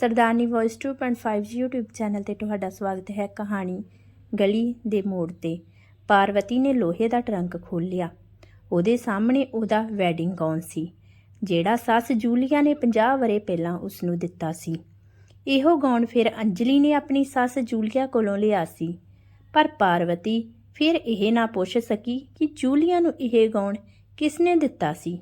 ਸਰਦਾਰਨੀ voice 2.5 YouTube channel ਤੇ ਤੁਹਾਡਾ ਸਵਾਗਤ ਹੈ ਕਹਾਣੀ ਗਲੀ ਦੇ ਮੋੜ ਤੇ। ਪਾਰਵਤੀ ਨੇ ਲੋਹੇ ਦਾ ਟਰੰਕ ਖੋਲ੍ਹਿਆ ਉਹਦੇ ਸਾਹਮਣੇ ਉਹਦਾ ਵੈਡਿੰਗ ਗਾਊਨ ਸੀ, ਜਿਹੜਾ ਸੱਸ ਜੂਲੀਆ ਨੇ 50 ਵਰੇ ਪਹਿਲਾਂ ਉਸ ਨੂੰ ਦਿੱਤਾ ਸੀ। ਇਹੋ ਗਾਊਨ ਫਿਰ ਅੰਜਲੀ ਨੇ ਆਪਣੀ ਸੱਸ ਜੂਲੀਆ ਕੋਲੋਂ ਲਿਆ ਸੀ। ਪਰ ਪਾਰਵਤੀ ਫਿਰ ਇਹ ਨਾ ਪੁੱਛ ਸਕੀ ਕਿ ਜੂਲੀਆ ਨੂੰ ਇਹ ਗਾਊਨ ਕਿਸ ਨੇ ਦਿੱਤਾ ਸੀ।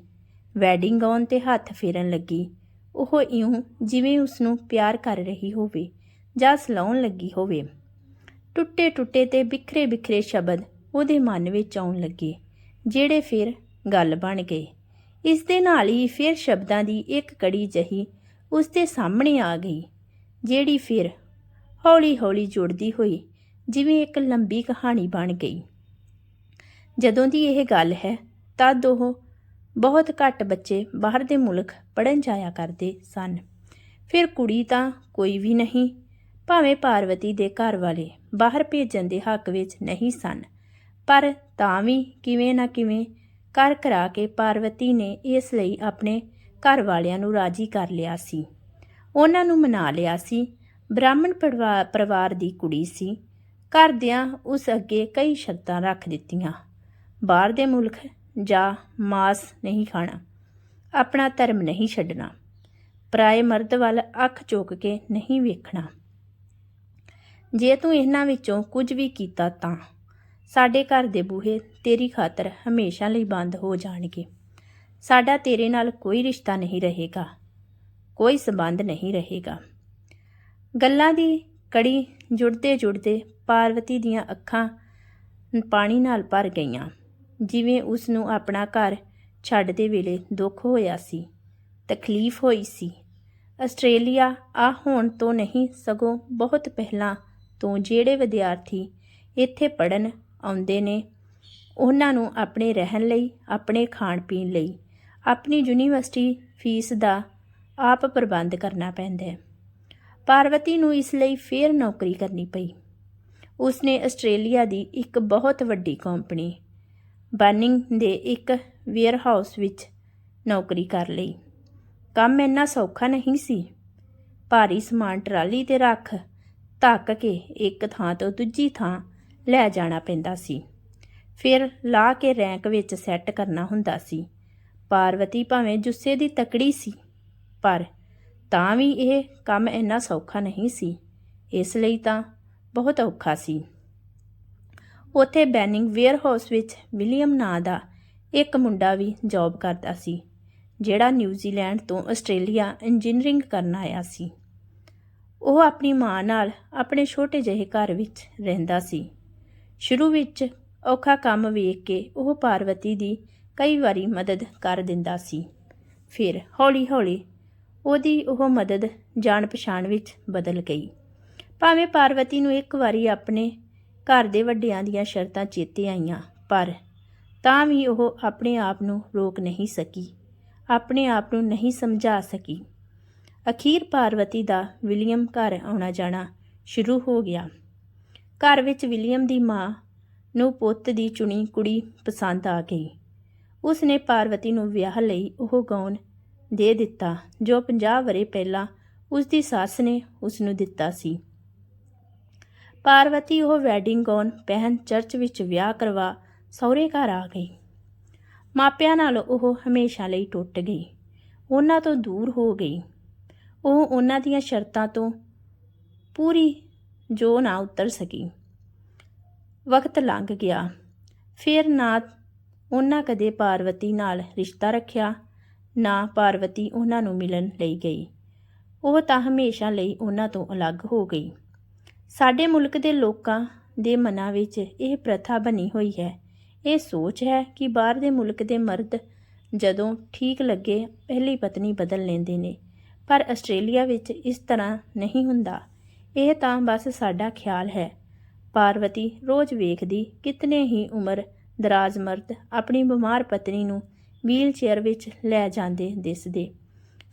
ਵੈਡਿੰਗ ਗਾਊਨ ਤੇ ਹੱਥ ਫੇਰਨ ਲੱਗੀ। ਉਹ ਇਉਂ ਜਿਵੇਂ ਉਸ ਨੂੰ ਪਿਆਰ ਕਰ ਰਹੀ ਹੋਵੇ, ਜਾਂ ਸਲਾਉਣ ਲੱਗੀ ਹੋਵੇ। ਟੁੱਟੇ ਟੁੱਟੇ ਤੇ ਬਿਖਰੇ ਬਿਖਰੇ ਸ਼ਬਦ ਉਹਦੇ ਮਨ ਵਿੱਚ ਆਉਣ ਲੱਗੇ, ਜਿਹੜੇ ਫਿਰ ਗੱਲ ਬਣ ਗਏ। ਇਸ ਦੇ ਨਾਲ ਹੀ ਫਿਰ ਸ਼ਬਦਾਂ ਦੀ ਇੱਕ ਕੜੀ ਜਹੀ ਉਸ ਦੇ ਸਾਹਮਣੇ ਆ ਗਈ, ਜਿਹੜੀ ਫਿਰ ਹੌਲੀ-ਹੌਲੀ ਜੁੜਦੀ ਹੋਈ, ਜਿਵੇਂ ਇੱਕ ਲੰਬੀ ਕਹਾਣੀ ਬਣ ਗਈ। ਜਦੋਂ ਦੀ ਇਹ ਗੱਲ ਹੈ, ਤਦ ਉਹ ਬਹੁਤ ਘੱਟ ਬੱਚੇ ਬਾਹਰ ਦੇ ਮੁਲਕ ਪੜਨ ਜਾਇਆ ਕਰਦੇ ਸਨ। ਫਿਰ ਕੁੜੀ ਤਾਂ ਕੋਈ ਵੀ ਨਹੀਂ, ਭਾਵੇਂ ਪਾਰਵਤੀ ਦੇ ਘਰ ਵਾਲੇ ਬਾਹਰ ਭੇਜਣ ਦੇ ਹੱਕ ਵਿੱਚ ਨਹੀਂ ਸਨ, ਪਰ ਤਾਂ ਵੀ ਕਿਵੇਂ ਨਾ ਕਿਵੇਂ ਕਰ ਕਰਾ ਕੇ ਪਾਰਵਤੀ ਨੇ ਇਸ ਲਈ ਆਪਣੇ ਘਰ ਵਾਲਿਆਂ ਨੂੰ ਰਾਜੀ ਕਰ ਲਿਆ ਸੀ। ਉਹਨਾਂ ਨੂੰ ਮਨਾ ਲਿਆ ਸੀ। ਬ੍ਰਾਹਮਣ ਪਰਿਵਾ- ਪਰਿਵਾਰ ਦੀ ਕੁੜੀ ਸੀ। ਘਰਦਿਆਂ ਉਸ ਅੱਗੇ ਕਈ ਸ਼ਰਤਾਂ ਰੱਖ ਦਿੱਤੀਆਂ। ਬਾਹਰ ਦੇ ਮੁਲਕ ਜਾਂ ਮਾਸ ਨਹੀਂ ਖਾਣਾ। ਆਪਣਾ ਧਰਮ ਨਹੀਂ ਛੱਡਣਾ। ਪਰਾਏ ਮਰਦ ਵੱਲ ਅੱਖ ਚੁੱਕ ਕੇ ਨਹੀਂ ਵੇਖਣਾ। ਜੇ ਤੂੰ ਇਹਨਾਂ ਵਿੱਚੋਂ ਕੁਝ ਵੀ ਕੀਤਾ ਤਾਂ ਸਾਡੇ ਘਰ ਦੇ ਬੂਹੇ ਤੇਰੀ ਖਾਤਰ ਹਮੇਸ਼ਾ ਲਈ ਬੰਦ ਹੋ ਜਾਣਗੇ। ਸਾਡਾ ਤੇਰੇ ਨਾਲ ਕੋਈ ਰਿਸ਼ਤਾ ਨਹੀਂ ਰਹੇਗਾ। ਕੋਈ ਸਬੰਧ ਨਹੀਂ ਰਹੇਗਾ। ਗੱਲਾਂ ਦੀ ਕੜੀ ਜੁੜਦੇ ਜੁੜਦੇ ਪਾਰਵਤੀ ਦੀਆਂ ਅੱਖਾਂ ਪਾਣੀ ਨਾਲ ਭਰ ਗਈਆਂ। ਜਿਵੇਂ ਉਸ ਨੂੰ ਆਪਣਾ ਘਰ ਛੱਡਦੇ ਵੇਲੇ ਦੁੱਖ ਹੋਇਆ ਸੀ, ਤਕਲੀਫ ਹੋਈ ਸੀ। ਆਸਟ੍ਰੇਲੀਆ ਆ ਹੋਣ ਤੋਂ ਨਹੀਂ, ਸਗੋਂ ਬਹੁਤ ਪਹਿਲਾਂ ਤੋਂ ਜਿਹੜੇ ਵਿਦਿਆਰਥੀ ਇੱਥੇ ਪੜਨ ਆਉਂਦੇ ਨੇ, ਉਹਨਾਂ ਨੂੰ ਆਪਣੇ ਰਹਿਣ ਲਈ, ਆਪਣੇ ਖਾਣ ਪੀਣ ਲਈ, ਆਪਣੀ ਯੂਨੀਵਰਸਿਟੀ ਫੀਸ ਦਾ ਆਪ ਪ੍ਰਬੰਧ ਕਰਨਾ ਪੈਂਦਾ ਹੈ। ਪਾਰਵਤੀ ਨੂੰ ਇਸ ਲਈ ਫੇਰ ਨੌਕਰੀ ਕਰਨੀ ਪਈ। ਉਸਨੇ ਆਸਟ੍ਰੇਲੀਆ ਦੀ ਇੱਕ ਬਹੁਤ ਵੱਡੀ ਕੰਪਨੀ ਬਰਨਿੰਗ ਦੇ ਇੱਕ ਵੇਅਰਹਾਊਸ ਵਿੱਚ ਨੌਕਰੀ ਕਰ ਲਈ। ਕੰਮ ਇੰਨਾ ਸੌਖਾ ਨਹੀਂ ਸੀ। ਭਾਰੀ ਸਮਾਨ ਟਰਾਲੀ ਤੇ ਰੱਖ ਧੱਕ ਕੇ ਇੱਕ ਥਾਂ ਤੋਂ ਦੂਜੀ ਥਾਂ ਲੈ ਜਾਣਾ ਪੈਂਦਾ ਸੀ। ਫਿਰ ਲਾ ਕੇ ਰੈਂਕ ਵਿੱਚ ਸੈੱਟ ਕਰਨਾ ਹੁੰਦਾ ਸੀ। ਪਾਰਵਤੀ ਭਾਵੇਂ ਜੁੱਸੇ ਦੀ ਤਕੜੀ ਸੀ, ਪਰ ਤਾਂ ਵੀ ਇਹ ਕੰਮ ਇੰਨਾ ਸੌਖਾ ਨਹੀਂ ਸੀ। ਇਸ ਲਈ ਤਾਂ ਬਹੁਤ ਔਖਾ ਸੀ। ਉੱਥੇ ਬੈਨਿੰਗ ਵੇਅਰਹਾਊਸ ਵਿੱਚ ਵਿਲੀਅਮ ਨਾਂ ਦਾ ਇੱਕ ਮੁੰਡਾ ਵੀ ਜੌਬ ਕਰਦਾ ਸੀ, ਜਿਹੜਾ ਨਿਊਜ਼ੀਲੈਂਡ ਤੋਂ ਆਸਟ੍ਰੇਲੀਆ ਇੰਜੀਨੀਅਰਿੰਗ ਕਰਨ ਆਇਆ ਸੀ। ਉਹ ਆਪਣੀ ਮਾਂ ਨਾਲ ਆਪਣੇ ਛੋਟੇ ਜਿਹੇ ਘਰ ਵਿੱਚ ਰਹਿੰਦਾ ਸੀ। ਸ਼ੁਰੂ ਵਿੱਚ ਔਖਾ ਕੰਮ ਵੇਖ ਕੇ ਉਹ ਪਾਰਵਤੀ ਦੀ ਕਈ ਵਾਰੀ ਮਦਦ ਕਰ ਦਿੰਦਾ ਸੀ। ਫਿਰ ਹੌਲੀ-ਹੌਲੀ ਉਹਦੀ ਉਹ ਮਦਦ ਜਾਣ ਪਛਾਣ ਵਿੱਚ ਬਦਲ ਗਈ। ਭਾਵੇਂ ਪਾਰਵਤੀ ਨੂੰ ਇੱਕ ਵਾਰੀ ਆਪਣੇ ਘਰ ਦੇ ਵੱਡਿਆਂ ਦੀਆਂ ਸ਼ਰਤਾਂ ਚੇਤੇ ਆਈਆਂ, ਪਰ ਤਾਂ ਵੀ ਉਹ ਆਪਣੇ ਆਪ ਨੂੰ ਰੋਕ ਨਹੀਂ ਸਕੀ, ਆਪਣੇ ਆਪ ਨੂੰ ਨਹੀਂ ਸਮਝਾ ਸਕੀ। ਅਖੀਰ ਪਾਰਵਤੀ ਦਾ ਵਿਲੀਅਮ ਘਰ ਆਉਣਾ ਜਾਣਾ ਸ਼ੁਰੂ ਹੋ ਗਿਆ। ਘਰ ਵਿੱਚ ਵਿਲੀਅਮ ਦੀ ਮਾਂ ਨੂੰ ਪੁੱਤ ਦੀ ਚੁਣੀ ਕੁੜੀ ਪਸੰਦ ਆ ਗਈ। ਉਸ ਨੇ ਪਾਰਵਤੀ ਨੂੰ ਵਿਆਹ ਲਈ ਉਹ ਗਾਉਣ ਦੇ ਦਿੱਤਾ, ਜੋ 50 ਵਰੇ ਪਹਿਲਾਂ ਉਸ ਦੀ ਸੱਸ ਨੇ ਉਸ ਨੂੰ ਦਿੱਤਾ ਸੀ। ਪਾਰਵਤੀ ਉਹ ਵੈਡਿੰਗ ਗਾਊਨ ਪਹਿਨ ਚਰਚ ਵਿੱਚ ਵਿਆਹ ਕਰਵਾ ਸਹੁਰੇ ਘਰ ਆ ਗਈ। ਮਾਪਿਆਂ ਨਾਲ ਉਹ ਹਮੇਸ਼ਾ ਲਈ ਟੁੱਟ ਗਈ। ਉਹਨਾਂ ਤੋਂ ਦੂਰ ਹੋ ਗਈ। ਉਹ ਉਹਨਾਂ ਦੀਆਂ ਸ਼ਰਤਾਂ ਤੋਂ ਪੂਰੀ ਜੋ ਨਾ ਉਤਰ ਸਕੀ। ਵਕਤ ਲੰਘ ਗਿਆ। ਫਿਰ ਨਾ ਉਹਨਾਂ ਕਦੇ ਪਾਰਵਤੀ ਨਾਲ ਰਿਸ਼ਤਾ ਰੱਖਿਆ, ਨਾ ਪਾਰਵਤੀ ਉਹਨਾਂ ਨੂੰ ਮਿਲਣ ਲਈ ਗਈ। ਉਹ ਤਾਂ ਹਮੇਸ਼ਾ ਲਈ ਉਹਨਾਂ ਤੋਂ ਅਲੱਗ ਹੋ ਗਈ। ਸਾਡੇ ਮੁਲਕ ਦੇ ਲੋਕਾਂ ਦੇ ਮਨਾਂ ਵਿੱਚ ਇਹ ਪ੍ਰਥਾ ਬਣੀ ਹੋਈ ਹੈ। ਇਹ ਸੋਚ ਹੈ ਕਿ ਬਾਹਰ ਦੇ ਮੁਲਕ ਦੇ ਮਰਦ ਜਦੋਂ ਠੀਕ ਲੱਗੇ, ਪਹਿਲੀ ਪਤਨੀ ਬਦਲ ਲੈਂਦੇ ਨੇ। ਪਰ ਆਸਟ੍ਰੇਲੀਆ ਵਿੱਚ ਇਸ ਤਰ੍ਹਾਂ ਨਹੀਂ ਹੁੰਦਾ। ਇਹ ਤਾਂ ਬਸ ਸਾਡਾ ਖਿਆਲ ਹੈ। ਪਾਰਵਤੀ ਰੋਜ਼ ਵੇਖਦੀ ਕਿਤਨੇ ਹੀ ਉਮਰ ਦਰਾਜ਼ ਮਰਦ ਆਪਣੀ ਬਿਮਾਰ ਪਤਨੀ ਨੂੰ ਵੀਲ ਚੇਅਰ ਵਿੱਚ ਲੈ ਜਾਂਦੇ ਦਿਸਦੇ।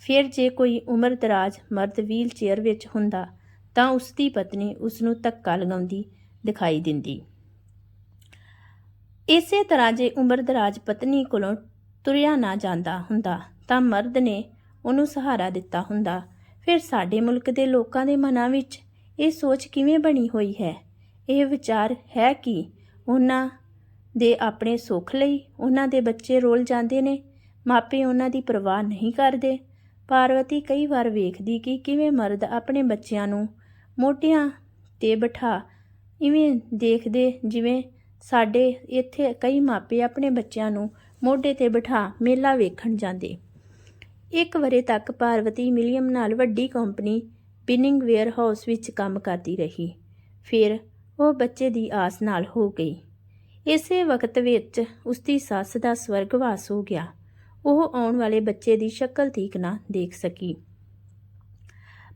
ਫਿਰ ਜੇ ਕੋਈ ਉਮਰ ਦਰਾਜ਼ ਮਰਦ ਵੀਲ ਚੇਅਰ ਵਿੱਚ ਹੁੰਦਾ ਤਾਂ ਉਸ ਦੀ ਪਤਨੀ ਉਸ ਨੂੰ ਧੱਕਾ ਲਗਾਉਂਦੀ ਦਿਖਾਈ ਦਿੰਦੀ। ਇਸੇ ਤਰ੍ਹਾਂ ਜੇ ਉਮਰ ਦਰਾਜ਼ ਪਤਨੀ ਕੋਲੋਂ ਤੁਰਿਆ ਨਾ ਜਾਂਦਾ ਹੁੰਦਾ, ਤਾਂ ਮਰਦ ਨੇ ਉਹਨੂੰ ਸਹਾਰਾ ਦਿੱਤਾ ਹੁੰਦਾ। ਫਿਰ ਸਾਡੇ ਮੁਲਕ ਦੇ ਲੋਕਾਂ ਦੇ ਮਨਾਂ ਵਿੱਚ ਇਹ ਸੋਚ ਕਿਵੇਂ ਬਣੀ ਹੋਈ ਹੈ? ਇਹ ਵਿਚਾਰ ਹੈ ਕਿ ਉਹਨਾਂ ਦੇ ਆਪਣੇ ਸੁੱਖ ਲਈ ਉਹਨਾਂ ਦੇ ਬੱਚੇ ਰੋਲ ਜਾਂਦੇ ਨੇ, ਮਾਪੇ ਉਹਨਾਂ ਦੀ ਪਰਵਾਹ ਨਹੀਂ ਕਰਦੇ। ਪਾਰਵਤੀ ਕਈ ਵਾਰ ਵੇਖਦੀ ਕਿ ਕਿਵੇਂ ਮਰਦ ਆਪਣੇ ਬੱਚਿਆਂ ਨੂੰ ਮੋਢਿਆਂ ਤੇ ਬਿਠਾ। ਇਵੇਂ ਦੇਖਦੇ ਜਿਵੇਂ ਸਾਡੇ ਇੱਥੇ ਕਈ ਮਾਪੇ ਆਪਣੇ ਬੱਚਿਆਂ ਨੂੰ ਮੋਢੇ ਤੇ ਬਿਠਾ ਮੇਲਾ ਵੇਖਣ ਜਾਂਦੇ। ਇੱਕ ਵਰੇ ਤੱਕ ਪਾਰਵਤੀ ਮਿਲੀਅਮ ਨਾਲ ਵੱਡੀ ਕੰਪਨੀ ਬਿਨਿੰਗ ਵੇਅਰ ਹਾਊਸ ਵਿੱਚ ਕੰਮ ਕਰਦੀ ਰਹੀ। ਫਿਰ ਉਹ ਬੱਚੇ ਦੀ ਆਸ ਨਾਲ ਹੋ ਗਈ। ਇਸੇ ਵਕਤ ਵਿੱਚ ਉਸਦੀ ਸੱਸ ਦਾ ਸਵਰਗਵਾਸ ਹੋ ਗਿਆ। ਉਹ ਆਉਣ ਵਾਲੇ ਬੱਚੇ ਦੀ ਸ਼ਕਲ ਠੀਕ ਨਾ ਦੇਖ ਸਕੀ।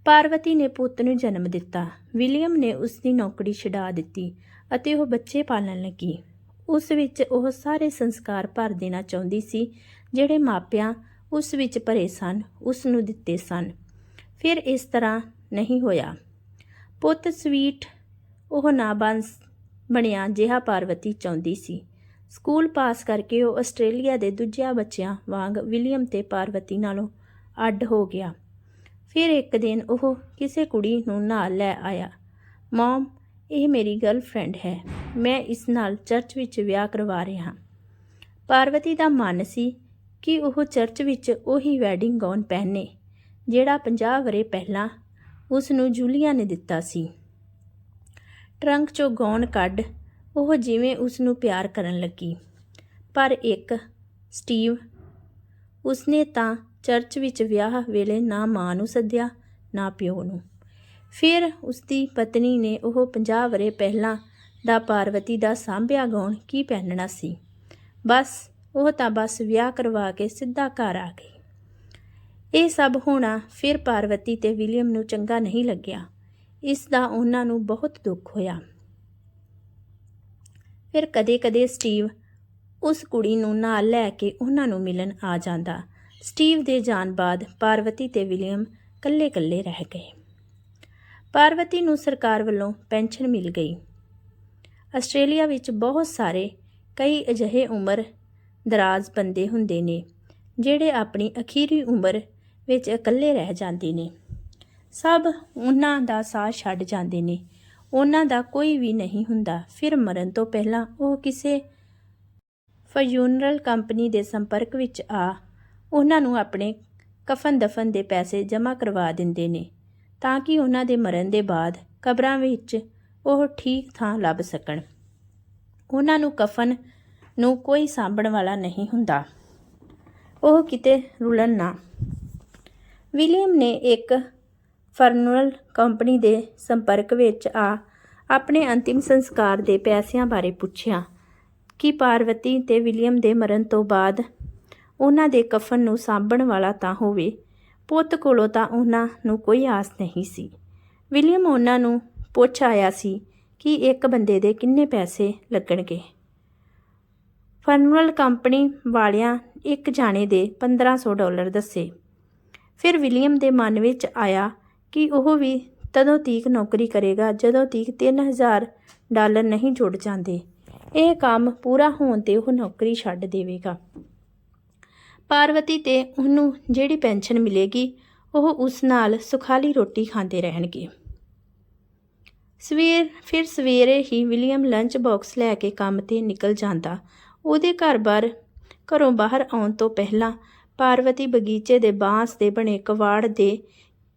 ਪਾਰਵਤੀ ਨੇ ਪੁੱਤ ਨੂੰ ਜਨਮ ਦਿੱਤਾ। ਵਿਲੀਅਮ ਨੇ ਉਸ ਦੀ ਨੌਕਰੀ ਛਡਾ ਦਿੱਤੀ ਅਤੇ ਉਹ ਬੱਚੇ ਪਾਲਣ ਲੱਗੀ। ਉਸ ਵਿੱਚ ਉਹ ਸਾਰੇ ਸੰਸਕਾਰ ਭਰ ਦੇਣਾ ਚਾਹੁੰਦੀ ਸੀ, ਜਿਹੜੇ ਮਾਪਿਆਂ ਉਸ ਵਿੱਚ ਭਰੇ ਸਨ, ਉਸ ਨੂੰ ਦਿੱਤੇ ਸਨ। ਫਿਰ ਇਸ ਤਰ੍ਹਾਂ ਨਹੀਂ ਹੋਇਆ। ਪੁੱਤ ਸਵੀਟ ਉਹ ਨਾ ਬਣ ਬਣਿਆ ਜਿਹਾ ਪਾਰਵਤੀ ਚਾਹੁੰਦੀ ਸੀ। ਸਕੂਲ ਪਾਸ ਕਰਕੇ ਉਹ ਆਸਟ੍ਰੇਲੀਆ ਦੇ ਦੂਜਿਆਂ ਬੱਚਿਆਂ ਵਾਂਗ ਵਿਲੀਅਮ ਤੇ ਪਾਰਵਤੀ ਨਾਲੋਂ ਅੱਡ ਹੋ ਗਿਆ। ਫਿਰ ਇੱਕ ਦਿਨ ਉਹ ਕਿਸੇ ਕੁੜੀ ਨੂੰ ਨਾਲ ਲੈ ਆਇਆ। ਮਮ, ਇਹ ਮੇਰੀ ਗਰਲਫ੍ਰੈਂਡ ਹੈ। ਮੈਂ ਇਸ ਨਾਲ ਚਰਚ ਵਿੱਚ ਵਿਆਹ ਕਰਵਾ ਰਿਹਾ ਪਾਰਵਤੀ ਦਾ ਮਨ ਸੀ ਕਿ ਉਹ ਚਰਚ ਵਿੱਚ ਉਹੀ ਵੈਡਿੰਗ ਗਾਊਨ ਪਹਿਨੇ, ਜਿਹੜਾ 50 ਵਰੇ ਪਹਿਲਾਂ ਉਸ ਨੂੰ ਜੂਲੀਆ ਨੇ ਦਿੱਤਾ ਸੀ। ਟਰੰਕ ਚੋਂ ਗਾਉਣ ਕੱਢ ਉਹ ਜਿਵੇਂ ਉਸ ਨੂੰ ਪਿਆਰ ਕਰਨ ਲੱਗੀ। ਪਰ ਇੱਕ, ਸਟੀਵ, ਉਸਨੇ ਤਾਂ ਚਰਚ ਵਿੱਚ ਵਿਆਹ ਵੇਲੇ ਨਾ ਮਾਂ ਨੂੰ ਸੱਦਿਆ, ਨਾ ਪਿਓ ਨੂੰ। ਫਿਰ ਉਸਦੀ ਪਤਨੀ ਨੇ ਉਹ 50 ਵਰੇ ਪਹਿਲਾਂ ਦਾ ਪਾਰਵਤੀ ਦਾ ਸਾਂਭਿਆ ਗਾਉਣ ਕੀ ਪਹਿਨਣਾ ਸੀ? ਬਸ, ਉਹ ਤਾਂ ਬਸ ਵਿਆਹ ਕਰਵਾ ਕੇ ਸਿੱਧਾ ਘਰ ਆ ਗਈ। ਇਹ ਸਭ ਹੋਣਾ ਫਿਰ ਪਾਰਵਤੀ ਤੇ ਵਿਲੀਅਮ ਨੂੰ ਚੰਗਾ ਨਹੀਂ ਲੱਗਿਆ। ਇਸ ਦਾ ਉਹਨਾਂ ਨੂੰ ਬਹੁਤ ਦੁੱਖ ਹੋਇਆ। ਫਿਰ ਕਦੇ-ਕਦੇ ਸਟੀਵ ਉਸ ਕੁੜੀ ਨੂੰ ਨਾਲ ਲੈ ਕੇ ਉਹਨਾਂ ਨੂੰ ਮਿਲਣ ਆ ਜਾਂਦਾ। ਸਟੀਵ ਦੇ ਜਾਣ ਬਾਅਦ ਪਾਰਵਤੀ ਤੇ ਵਿਲੀਅਮ ਕੱਲੇ-ਕੱਲੇ ਰਹਿ ਗਏ। ਪਾਰਵਤੀ ਨੂੰ ਸਰਕਾਰ ਵੱਲੋਂ ਪੈਨਸ਼ਨ ਮਿਲ ਗਈ। ਆਸਟ੍ਰੇਲੀਆ ਵਿੱਚ ਬਹੁਤ ਸਾਰੇ ਕਈ ਅਜਿਹੇ ਉਮਰ ਦਰਾਜ਼ ਬੰਦੇ ਹੁੰਦੇ ਨੇ, ਜਿਹੜੇ ਆਪਣੀ ਅਖੀਰੀ ਉਮਰ ਵਿੱਚ ਇਕੱਲੇ ਰਹਿ ਜਾਂਦੇ ਨੇ। ਸਭ ਉਹਨਾਂ ਦਾ ਸਾਥ ਛੱਡ ਜਾਂਦੇ ਨੇ। ਉਹਨਾਂ ਦਾ ਕੋਈ ਵੀ ਨਹੀਂ ਹੁੰਦਾ। ਫਿਰ ਮਰਨ ਤੋਂ ਪਹਿਲਾਂ ਉਹ ਕਿਸੇ ਫਯੂਨਰਲ ਕੰਪਨੀ ਦੇ ਸੰਪਰਕ ਵਿੱਚ ਆ ਉਹਨਾਂ ਨੂੰ ਆਪਣੇ ਕਫਨ ਦਫਨ ਦੇ ਪੈਸੇ ਜਮ੍ਹਾਂ ਕਰਵਾ ਦਿੰਦੇ ਨੇ ਤਾਂ ਕਿ ਉਹਨਾਂ ਦੇ ਮਰਨ ਦੇ ਬਾਅਦ ਕਬਰਾਂ ਵਿੱਚ ਉਹ ਠੀਕ ਥਾਂ ਲੱਭ ਸਕਣ। ਉਹਨਾਂ ਨੂੰ ਕਫਨ ਨੂੰ ਕੋਈ ਸਾਂਭਣ ਵਾਲਾ ਨਹੀਂ ਹੁੰਦਾ। ਉਹ ਕਿਤੇ ਰੁਲਣ ਨਾ। ਵਿਲੀਅਮ ਨੇ ਇੱਕ ਫਰਨਲ ਕੰਪਨੀ ਦੇ ਸੰਪਰਕ ਵਿੱਚ ਆ ਆਪਣੇ ਅੰਤਿਮ ਸੰਸਕਾਰ ਦੇ ਪੈਸਿਆਂ ਬਾਰੇ ਪੁੱਛਿਆ ਕਿ ਪਾਰਵਤੀ ਤੇ ਵਿਲੀਅਮ ਦੇ ਮਰਨ ਤੋਂ ਬਾਅਦ ਉਹਨਾਂ ਦੇ ਕਫਨ ਨੂੰ ਸਾਂਭਣ ਵਾਲਾ ਤਾਂ ਹੋਵੇ, ਪੁੱਤ ਕੋਲੋਂ ਤਾਂ ਉਹਨਾਂ ਨੂੰ ਕੋਈ ਆਸ ਨਹੀਂ ਸੀ। ਵਿਲੀਅਮ ਉਹਨਾਂ ਨੂੰ ਪੁੱਛ ਆਇਆ ਸੀ ਕਿ ਇੱਕ ਬੰਦੇ ਦੇ ਕਿੰਨੇ ਪੈਸੇ ਲੱਗਣਗੇ। ਫਰਨੂਅਲ ਕੰਪਨੀ ਵਾਲਿਆਂ ਇੱਕ ਜਾਣੇ ਦੇ 1500 ਡਾਲਰ ਦੱਸੇ। ਫਿਰ ਵਿਲੀਅਮ ਦੇ ਮਨ ਵਿੱਚ ਆਇਆ ਕਿ ਉਹ ਵੀ ਤਦੋਂ ਤੀਕ ਨੌਕਰੀ ਕਰੇਗਾ ਜਦੋਂ ਤੀਕ 3000 ਡਾਲਰ ਨਹੀਂ ਜੁੜ ਜਾਂਦੇ। ਇਹ ਕੰਮ ਪੂਰਾ ਹੋਣ ਤੇ ਉਹ ਨੌਕਰੀ ਛੱਡ ਦੇਵੇਗਾ। ਪਾਰਵਤੀ ਤੇ ਉਹਨੂੰ ਜਿਹੜੀ ਪੈਨਸ਼ਨ ਮਿਲੇਗੀ, ਉਹ ਉਸ ਨਾਲ ਸੁਖਾਲੀ ਰੋਟੀ ਖਾਂਦੇ ਰਹਿਣਗੇ। ਸਵੇਰ, ਫਿਰ ਸਵੇਰੇ ਹੀ ਵਿਲੀਅਮ ਲੰਚ ਬਾਕਸ ਲੈ ਕੇ ਕੰਮ ਤੇ ਨਿਕਲ ਜਾਂਦਾ। ਉਹਦੇ ਘਰ-ਬਾਰ ਘਰੋਂ ਬਾਹਰ ਆਉਣ ਤੋਂ ਪਹਿਲਾਂ ਪਾਰਵਤੀ ਬਗੀਚੇ ਦੇ ਬਾਂਸ ਦੇ ਬਣੇ ਕਵਾੜ ਦੇ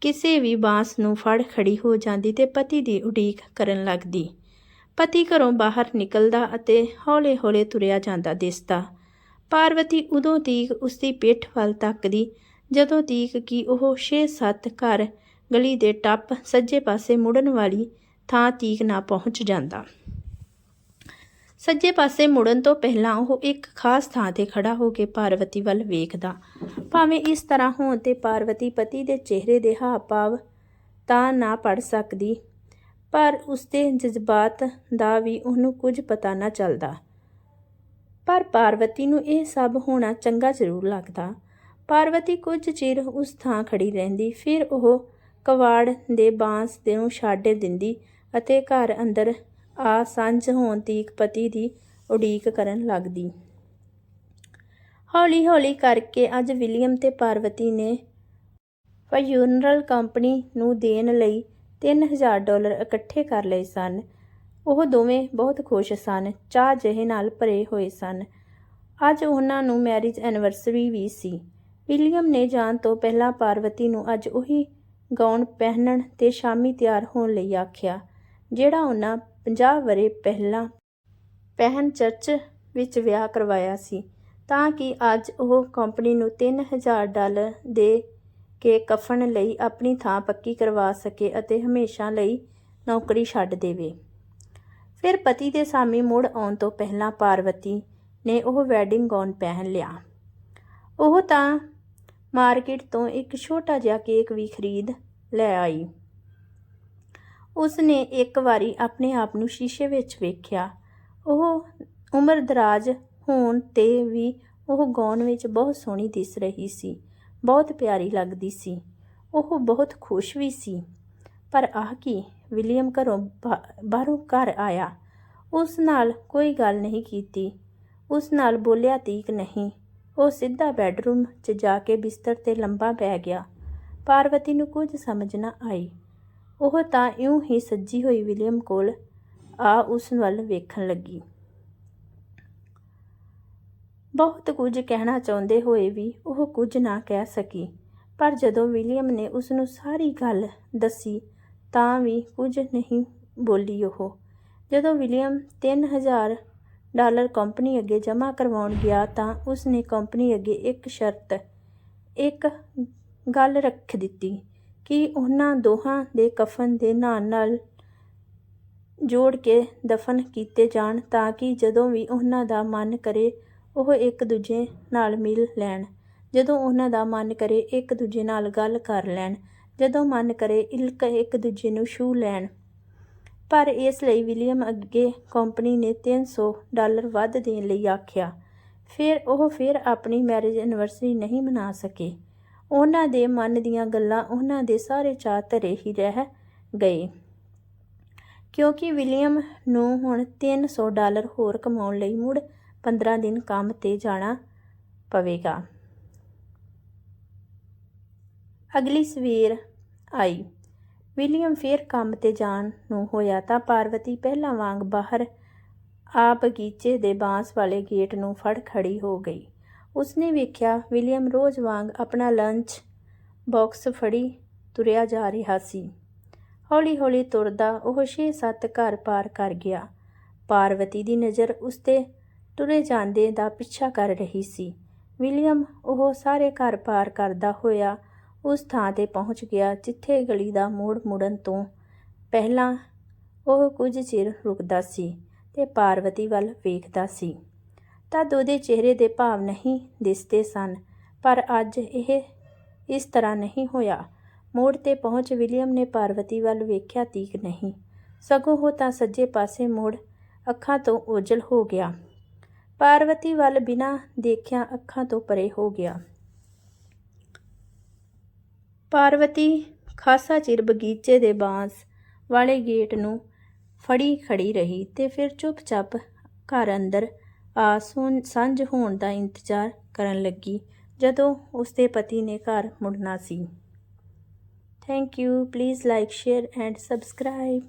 ਕਿਸੇ ਵੀ ਬਾਂਸ ਨੂੰ ਫੜ ਖੜੀ ਹੋ ਜਾਂਦੀ ਤੇ ਪਤੀ ਦੀ ਉਡੀਕ ਕਰਨ ਲੱਗਦੀ। ਪਤੀ ਘਰੋਂ ਬਾਹਰ ਨਿਕਲਦਾ ਅਤੇ ਹੌਲੇ-ਹੌਲੇ ਤੁਰਿਆ ਜਾਂਦਾ ਦਿਸਦਾ। ਪਾਰਵਤੀ ਉਦੋਂ ਤੀਕ ਉਸਦੀ ਪਿੱਠ ਵੱਲ ਤੱਕਦੀ, ਜਦੋਂ ਤੀਕ ਕਿ ਉਹ 6-7 ਘਰ ਗਲੀ ਦੇ ਟੱਪ ਸੱਜੇ ਪਾਸੇ ਮੁੜਨ ਵਾਲੀ ਥਾਂ ਤੀਕ ਨਾ ਪਹੁੰਚ ਜਾਂਦਾ। ਸੱਜੇ ਪਾਸੇ ਮੁੜਨ ਤੋਂ ਪਹਿਲਾਂ ਉਹ ਇੱਕ ਖਾਸ ਥਾਂ ਤੇ ਖੜਾ ਹੋ ਕੇ ਪਾਰਵਤੀ ਵੱਲ ਵੇਖਦਾ। ਭਾਵੇਂ ਇਸ ਤਰ੍ਹਾਂ ਹੋਣ ਤੇ ਪਾਰਵਤੀ ਪਤੀ ਦੇ ਚਿਹਰੇ ਦੇ ਹਾਵ-ਭਾਵ ਤਾਂ ਨਾ ਪੜ ਸਕਦੀ, ਪਰ ਉਸਦੇ ਜਜ਼ਬਾਤ ਦਾ ਵੀ ਉਹਨੂੰ ਕੁਝ ਪਤਾ ਨਾ ਚੱਲਦਾ। ਪਰ ਪਾਰਵਤੀ ਨੂੰ ਇਹ ਸਭ ਹੋਣਾ ਚੰਗਾ ਜ਼ਰੂਰ ਲੱਗਦਾ। ਪਾਰਵਤੀ ਕੁਝ ਚਿਰ ਉਸ ਥਾਂ ਖੜੀ ਰਹਿੰਦੀ, ਫਿਰ ਉਹ ਕਵਾੜ ਦੇ ਬਾਂਸ ਦੇ ਨੂੰ ਛੱਡ ਦਿੰਦੀ ਅਤੇ ਘਰ ਅੰਦਰ ਆ ਸਾਂਝ ਹੋਣ ਤੀਕ ਪਤੀ ਦੀ ਉਡੀਕ ਕਰਨ ਲੱਗਦੀ। ਹੌਲੀ ਹੌਲੀ ਕਰਕੇ ਅੱਜ ਵਿਲੀਅਮ ਤੇ ਪਾਰਵਤੀ ਨੇ ਫਿਊਨਰਲ ਕੰਪਨੀ ਨੂੰ ਦੇਣ ਲਈ 3000 ਡਾਲਰ ਇਕੱਠੇ ਕਰ ਲਏ ਸਨ। ਉਹ ਦੋਵੇਂ ਬਹੁਤ ਖੁਸ਼ ਸਨ, ਚਾਹ ਜਿਹੇ ਨਾਲ ਭਰੇ ਹੋਏ ਸਨ। ਅੱਜ ਉਹਨਾਂ ਨੂੰ ਮੈਰਿਜ ਐਨਵਰਸਰੀ ਵੀ ਸੀ। ਵਿਲੀਅਮ ਨੇ ਜਾਣ ਤੋਂ ਪਹਿਲਾਂ ਪਾਰਵਤੀ ਨੂੰ ਅੱਜ ਉਹੀ ਗਾਊਨ ਪਹਿਨਣ ਤੇ ਸ਼ਾਮੀ ਤਿਆਰ ਹੋਣ ਲਈ ਆਖਿਆ, ਜਿਹੜਾ ਉਹਨਾਂ 50 ਵਰੇ ਪਹਿਲਾਂ ਪਹਿਨ ਚਰਚ ਵਿੱਚ ਵਿਆਹ ਕਰਵਾਇਆ ਸੀ। ਤਾਂ ਕਿ ਅੱਜ ਉਹ ਕੰਪਨੀ ਨੂੰ 3000 ਡਾਲਰ ਦੇ ਕੇ ਕਫਨ ਲਈ ਆਪਣੀ ਥਾਂ ਪੱਕੀ ਕਰਵਾ ਸਕੇ ਅਤੇ ਹਮੇਸ਼ਾ ਲਈ ਨੌਕਰੀ ਛੱਡ ਦੇਵੇ। ਫਿਰ ਪਤੀ ਦੇ ਸਾਮੀ ਮੁੜ ਆਉਣ ਤੋਂ ਪਹਿਲਾਂ ਪਾਰਵਤੀ ਨੇ ਉਹ ਵੈਡਿੰਗ ਗਾਊਨ ਪਹਿਨ ਲਿਆ। ਉਹ ਤਾਂ ਮਾਰਕੀਟ ਤੋਂ ਇੱਕ ਛੋਟਾ ਜਿਹਾ ਕੇਕ ਵੀ ਖਰੀਦ ਲੈ ਆਈ। ਉਸਨੇ ਇੱਕ ਵਾਰੀ ਆਪਣੇ ਆਪ ਨੂੰ ਸ਼ੀਸ਼ੇ ਵਿੱਚ ਵੇਖਿਆ। ਉਹ ਉਮਰ ਦਰਾਜ ਹੋਣ ਤੇ ਵੀ ਉਹ ਗਾਉਣ ਵਿੱਚ ਬਹੁਤ ਸੋਹਣੀ ਦਿਸ ਰਹੀ ਸੀ, ਬਹੁਤ ਪਿਆਰੀ ਲੱਗਦੀ ਸੀ। ਉਹ ਬਹੁਤ ਖੁਸ਼ ਵੀ ਸੀ। ਪਰ ਆਹ ਕੀ? ਵਿਲੀਅਮ ਘਰੋਂ ਬਾ- ਬਾਹਰੋਂ ਘਰ ਆਇਆ। ਉਸ ਨਾਲ ਕੋਈ ਗੱਲ ਨਹੀਂ ਕੀਤੀ। ਉਸ ਨਾਲ ਬੋਲਿਆ, ਤੀਕ ਨਹੀਂ। ਉਹ ਸਿੱਧਾ ਬੈੱਡਰੂਮ 'ਚ ਜਾ ਕੇ ਬਿਸਤਰ ਤੇ ਲੰਬਾ ਪੈ ਗਿਆ। ਪਾਰਵਤੀ ਨੂੰ ਕੁਝ ਸਮਝ ਨਾ ਆਈ। ਉਹ ਤਾਂ ਇਉਂ ਹੀ ਸੱਜੀ ਹੋਈ ਵਿਲੀਅਮ ਕੋਲ ਆ ਉਸ ਵੱਲ ਵੇਖਣ ਲੱਗੀ। ਬਹੁਤ ਕੁਝ ਕਹਿਣਾ ਚਾਹੁੰਦੇ ਹੋਏ ਵੀ ਉਹ ਕੁਝ ਨਾ ਕਹਿ ਸਕੀ। ਪਰ ਜਦੋਂ ਵਿਲੀਅਮ ਨੇ ਉਸ ਨੂੰ ਸਾਰੀ ਗੱਲ ਦੱਸੀ ਤਾਂ ਵੀ ਕੁਝ ਨਹੀਂ ਬੋਲੀ ਉਹ। ਜਦੋਂ ਵਿਲੀਅਮ 3000 ਡਾਲਰ ਕੰਪਨੀ ਅੱਗੇ ਜਮ੍ਹਾਂ ਕਰਵਾਉਣ ਗਿਆ ਤਾਂ ਉਸ ਨੇ ਕੰਪਨੀ ਅੱਗੇ ਇੱਕ ਸ਼ਰਤ, ਇੱਕ ਗੱਲ ਰੱਖ ਦਿੱਤੀ ਕਿ ਉਹਨਾਂ ਦੋਹਾਂ ਦੇ ਕਫਨ ਦੇ ਨਾਲ ਨਾਲ ਜੋੜ ਕੇ ਦਫਨ ਕੀਤੇ ਜਾਣ ਤਾਂ ਕਿ ਜਦੋਂ ਵੀ ਉਹਨਾਂ ਦਾ ਮਨ ਕਰੇ ਉਹ ਇੱਕ ਦੂਜੇ ਨਾਲ ਮਿਲ ਲੈਣ। ਜਦੋਂ ਉਹਨਾਂ ਦਾ ਮਨ ਕਰੇ ਇੱਕ ਦੂਜੇ ਨਾਲ ਗੱਲ ਕਰ ਲੈਣ ਜਦੋਂ ਮਨ ਕਰੇ ਇਲਕ ਇੱਕ ਦੂਜੇ ਨੂੰ ਛੂ ਲੈਣ। ਪਰ ਇਸ ਲਈ ਵਿਲੀਅਮ ਅੱਗੇ ਕੰਪਨੀ ਨੇ 300 ਡਾਲਰ ਵੱਧ ਦੇਣ ਲਈ ਆਖਿਆ। ਫਿਰ ਉਹ ਫਿਰ ਆਪਣੀ ਮੈਰਿਜ ਐਨਵਰਸਰੀ ਨਹੀਂ ਮਨਾ ਸਕੇ। ਉਹਨਾਂ ਦੇ ਮਨ ਦੀਆਂ ਗੱਲਾਂ ਉਹਨਾਂ ਦੇ ਸਾਰੇ ਚਾਅ ਧਰੇ ਹੀ ਰਹਿ ਗਏ। ਕਿਉਂਕਿ ਵਿਲੀਅਮ ਨੂੰ ਹੁਣ 300 ਡਾਲਰ ਹੋਰ ਕਮਾਉਣ ਲਈ ਮੁੜ 15 ਦਿਨ ਕੰਮ ਤੇ ਜਾਣਾ ਪਵੇਗਾ। ਅਗਲੀ ਸਵੇਰ ਆਈ। ਵਿਲੀਅਮ ਫੇਰ ਕੰਮ ਤੇ ਜਾਣ ਨੂੰ ਹੋਇਆ ਤਾਂ ਪਾਰਵਤੀ ਪਹਿਲਾਂ ਵਾਂਗ ਬਾਹਰ ਆ ਬਗੀਚੇ ਦੇ ਬਾਂਸ ਵਾਲੇ ਗੇਟ ਨੂੰ ਫੜ ਖੜੀ ਹੋ ਗਈ। ਉਸਨੇ ਵੇਖਿਆ ਵਿਲੀਅਮ ਰੋਜ਼ ਵਾਂਗ ਆਪਣਾ ਲੰਚ ਬਾਕਸ ਫੜੀ ਤੁਰਿਆ ਜਾ ਰਿਹਾ ਸੀ। ਹੌਲੀ-ਹੌਲੀ ਤੁਰਦਾ ਉਹ 6-7 ਘਰ ਪਾਰ ਕਰ ਗਿਆ। ਪਾਰਵਤੀ ਦੀ ਨਜ਼ਰ ਉਸਤੇ ਤੁਰੇ ਜਾਂਦੇ ਦਾ ਪਿੱਛਾ ਕਰ ਰਹੀ ਸੀ। ਵਿਲੀਅਮ ਉਹ ਸਾਰੇ ਘਰ ਪਾਰ ਕਰਦਾ ਹੋਇਆ ਉਸ ਥਾਂ ਤੇ ਪਹੁੰਚ ਗਿਆ ਜਿੱਥੇ ਗਲੀ ਦਾ ਮੋੜ ਮੁੜਨ ਤੋਂ ਪਹਿਲਾਂ ਉਹ ਕੁਝ ਚਿਰ ਰੁਕਦਾ ਸੀ ਤੇ ਪਾਰਵਤੀ ਵੱਲ ਵੇਖਦਾ ਸੀ। ਤਦ ਉਹਦੇ ਚਿਹਰੇ ਦੇ ਭਾਵ ਨਹੀਂ ਦਿਸਦੇ ਸਨ, ਪਰ ਅੱਜ ਇਹ ਇਸ ਤਰ੍ਹਾਂ ਨਹੀਂ ਹੋਇਆ। ਮੋੜ ਤੇ ਪਹੁੰਚ ਵਿਲੀਅਮ ਨੇ ਪਾਰਵਤੀ ਵੱਲ ਵੇਖਿਆ ਤੀਕ ਨਹੀਂ। ਸਗੋਂ ਉਹ ਤਾਂ ਸੱਜੇ ਪਾਸੇ ਮੋੜ ਅੱਖਾਂ ਤੋਂ ਓਝਲ ਹੋ ਗਿਆ। ਪਾਰਵਤੀ ਵੱਲ ਬਿਨਾਂ ਦੇਖਿਆ ਅੱਖਾਂ ਤੋਂ ਪਰੇ ਹੋ ਗਿਆ। ਪਾਰਵਤੀ ਖਾਸਾ ਚਿਰ ਬਗੀਚੇ ਦੇ ਬਾਂਸ ਵਾਲੇ ਗੇਟ ਨੂੰ ਫੜੀ ਖੜੀ ਰਹੀ ਤੇ ਫਿਰ ਚੁੱਪਚਾਪ ਘਰ ਅੰਦਰ ਆ ਸੁਣ ਸੰਝ ਹੋਣ ਦਾ ਇੰਤਜ਼ਾਰ ਕਰਨ ਲੱਗੀ ਜਦੋਂ ਉਸਦੇ ਪਤੀ ਨੇ ਘਰ ਮੁੜਨਾ ਸੀ। Thank you please like share and subscribe